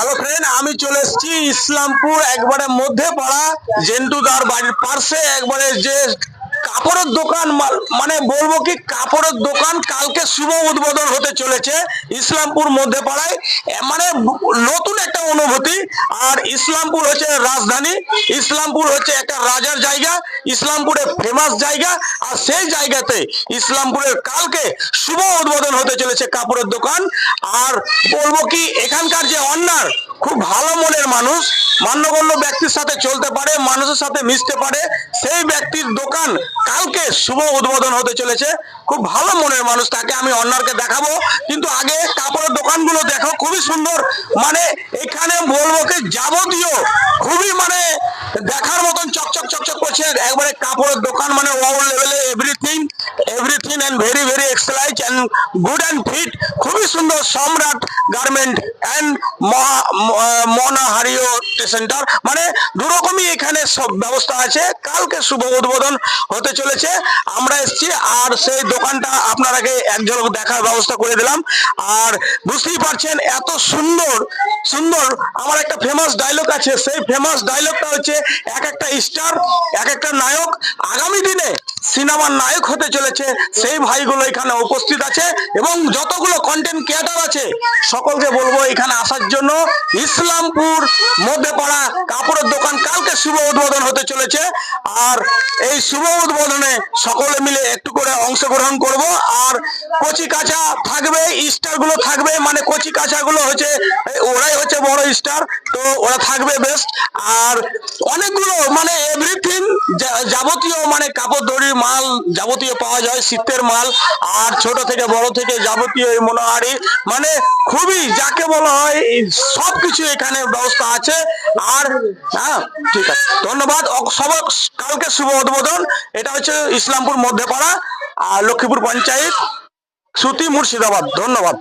Hello friend আমি চলে এসেছি ইসলামপুর, একবারে মধ্যে পাড়া জেন্টুদার বাড়ির পাশে একবারে যে কাপড়ের দোকান মানে বলব কি, কাপড়ের দোকান কালকে শুভ উদ্বোধন হতে চলেছে ইসলামপুর মধ্যে পাড়ায়। মানে নতুন একটা অনুভূতি। আর ইসলামপুর হচ্ছে রাজধানী। ইসলামপুর হচ্ছে একটা রাজার জায়গা ইসলামপুরের ফেমাস জায়গা, আর সেই জায়গাতে ইসলামপুরের কালকে শুভ উদ্বোধন হতে চলেছে কাপড়ের দোকান। আর বলব কি, এখানকার যে অন্যার খুব ভালো মনের মানুষ, মান্যগণ্য ব্যক্তির সাথে চলতে পারে, মানুষের সাথে মিশতে পারে, সেই ব্যক্তির দোকান কালকে শুভ উদ্বোধন হতে চলেছে। খুব ভালো মনের মানুষ, তাকে আমি অন্যারকে দেখাবো। কিন্তু আগে দোকানগুলো দেখো, খুবই সুন্দর। মানে এখানে বলব কি, যাবতীয় খুবই মানে দেখার মতন চকচক চকচক করছে। একবারে কাপড়ের দোকান মানে ওয়ার্ল্ড লেভেলে everything everything and very very excellence and good and fit খুবই সুন্দর সম্রাট গার্মেন্ট এন্ড সেন্টার মানে দুরকমই এখানে সব ব্যবস্থা আছে। কালকে শুভ উদ্বোধন হতে চলেছে। আমরা এসেছি, আর সেই দোকানটা আপনারাকে এক ঝলক দেখার ব্যবস্থা করে দিলাম। আর বুঝতেই পারছেন, এত সুন্দর সুন্দর, আমার একটা ফেমাস ডায়লগ আছে। সেই ফেমাস ডায়লগটা হচ্ছে এক একটা স্টার এক একটা নায়ক। আগামী দিনে সিনেমার নায়ক হতে চলেছে। সেই ভাইগুলো এখানে উপস্থিত আছে এবং যতগুলো কন্টেন্ট ক্রিয়েটার আছে, সকলকে বলব এখানে আসার জন্য ইসলামপুর মধ্যেপাড়া কাপড়ের দোকান কালকে শুভ উদ্বোধন হতে চলেছে। আর এই শুভ উদ্বোধনে সকলে মিলে একটু করে অংশগ্রহণ করব। আর কচি কাঁচা থাকবে স্টারগুলো থাকবে মানে কচি কাঁচা গুলো হচ্ছে, ওরাই হচ্ছে বড় স্টার তো ওরা থাকবে বেস্ট আর অনেকগুলো মানে যাবতীয় মানে কাপড় দড়ির মাল যাবতীয় পাওয়া যায়, শীতের মাল, আর ছোট থেকে বড় থেকে যাবতীয় এই মনোহারি মানে খুবই যাকে বলা হয় সবকিছু এখানে ব্যবস্থা আছে। আর হ্যাঁ ঠিক আছে, ধন্যবাদ সবার কালকে শুভ উদ্বোধন, এটা হচ্ছে ইসলামপুর মধ্যপাড়া, আর লক্ষ্মীপুর পঞ্চায়েত সুতি মুর্শিদাবাদ, ধন্যবাদ।